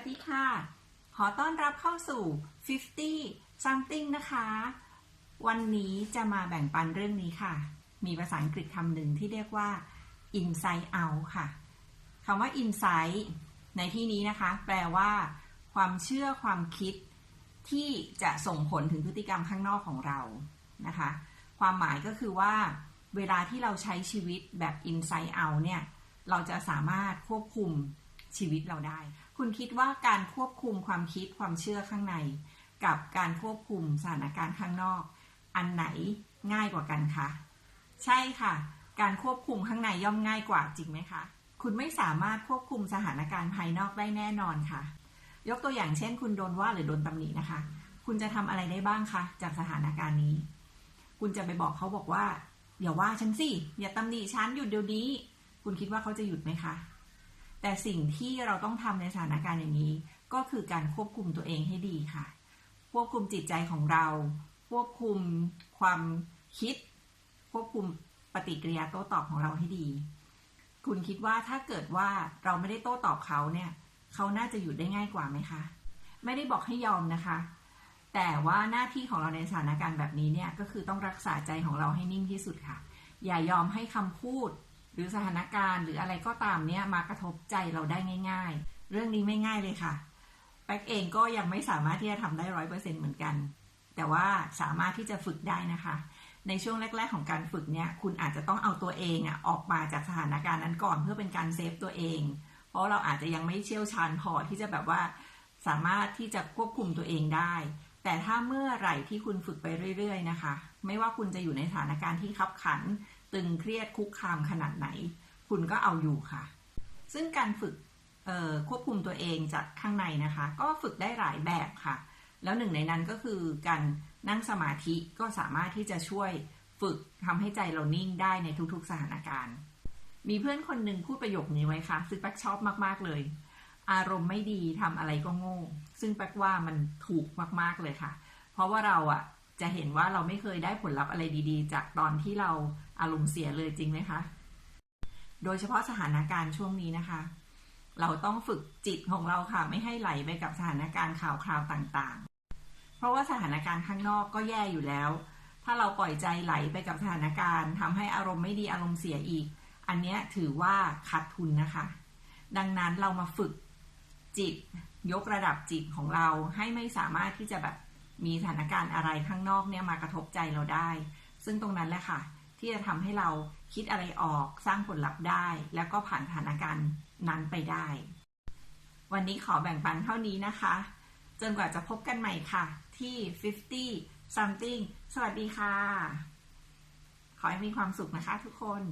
วัสดีค่ะ ขอต้อนรับเข้าสู่ 50 something นะคะ วันนี้จะมาแบ่งปันเรื่องนี้ค่ะ มีภาษาอังกฤษคำหนึ่งที่เรียกว่า insight out ค่ะ คำว่า insight ในที่นี้นะคะ แปลว่า ความเชื่อความคิดที่จะส่งผลถึงพฤติกรรมข้างนอกของเรานะคะ ความหมายก็คือว่า เวลาที่เราใช้ชีวิตแบบ inside out เนี่ย เราจะสามารถควบคุมชีวิตเราได้ คุณคิดว่าการควบคุมความคิดความเชื่อข้างใน กับการควบคุมสถานการณ์ข้างนอก อันไหนง่ายกว่ากันคะใช่ค่ะ การควบคุมข้างในย่อมง่ายกว่าจริงไหมคะคุณไม่สามารถควบคุมสถานการณ์ภายนอกได้แน่นอนค่ะ ยกตัวอย่างเช่น คุณโดนว่าหรือโดนตำหนินะคะ คุณจะทำอะไรได้บ้างคะจากสถานการณ์นี้ คุณจะไปบอกเขาบอกว่าอย่าว่าฉันสิอย่าตำหนิฉันหยุดเดี๋ยวนี้ คุณคิดว่าเขาจะหยุดไหมคะ แต่สิ่งที่เราต้องทำในสถานการณ์อย่างนี้ ก็คือการควบคุมตัวเองให้ดีค่ะ ควบคุมจิตใจของเรา ควบคุมความคิด ควบคุมปฏิกิริยาโต้ตอบของเราให้ดี คุณคิดว่าถ้าเกิดว่าเราไม่ได้โต้ตอบเขาเนี่ย เขาน่าจะหยุดได้ง่ายกว่าไหมคะ ไม่ได้บอกให้ยอมนะคะ แต่ว่าหน้าที่ของเราในสถานการณ์แบบนี้เนี่ย ก็คือต้องรักษาใจของเราให้นิ่งที่สุดค่ะ อย่ายอมให้คำพูด รือสถานการณ์หรืออะไรก็ตามเนี่ยมากระทบใจเราได้ง่าย ๆ เรื่องนี้ไม่ง่ายเลยค่ะแป๊กเองก็ยังไม่สามารถที่จะทำได้ร้อยเปอร์เซ็นเหมือนกัน แต่ว่าสามารถที่จะฝึกได้นะคะ ในช่วงแรก ๆ ของการฝึกเนี่ยคุณอาจจะต้องเอาตัวเองอะออกมาจากสถานการณ์นั้นก่อนเพื่อเป็นการเซฟตัวเอง เพราะเราอาจจะยังไม่เชี่ยวชาญพอที่จะแบบว่าสามารถที่จะควบคุมตัวเองได้ แต่ถ้าเมื่อไหร่ที่คุณฝึกไปเรื่อย ๆ นะคะ ไม่ว่าคุณจะอยู่ในสถานการณ์ที่ขับขัน ตึงเครียดคุกคามขนาดไหน คุณก็เอาอยู่ค่ะ ซึ่งการฝึกควบคุมตัวเองจากข้างในนะคะ ก็ฝึกได้หลายแบบค่ะ แล้วหนึ่งในนั้นก็คือการนั่งสมาธิก็สามารถที่จะช่วยฝึกทำให้ใจเรานิ่งได้ในทุกๆสถานการณ์ มีเพื่อนคนหนึ่งพูดประโยคนี้ไว้ค่ะซึ่งแป๊กชอบมากๆเลย อารมณ์ไม่ดีทำอะไรก็โง่ ซึ่งแป๊กว่ามันถูกมากๆเลยค่ะ เพราะว่าเราอะ จะเห็นว่าเราไม่เคยได้ผลลัพธ์อะไรดีๆ จากตอนที่เราอารมณ์เสียเลยจริงไหมคะ โดยเฉพาะสถานการณ์ช่วงนี้นะคะ เราต้องฝึกจิตของเราค่ะ ไม่ให้ไหลไปกับสถานการณ์ข่าวคราวต่างๆ เพราะว่าสถานการณ์ข้างนอกก็แย่อยู่แล้ว ถ้าเราปล่อยใจไหลไปกับสถานการณ์ทำให้อารมณ์ไม่ดีอารมณ์เสียอีก อันนี้ถือว่าขาดทุนนะคะ ดังนั้นเรามาฝึกจิตยกระดับจิตของเราให้ไม่สามารถที่จะแบบ มีสถานการณ์อะไรข้างนอกเนี่ยมากระทบใจเราได้ ซึ่งตรงนั้นแหละค่ะ ที่จะทำให้เราคิดอะไรออกสร้างผลลัพธ์ได้ แล้วก็ผ่านสถานการณ์นั้นไปได้ วันนี้ขอแบ่งปันเท่านี้นะคะ จนกว่าจะพบกันใหม่ค่ะ ที่ 50 something สวัสดีค่ะ ขอให้มีความสุขนะคะทุกคน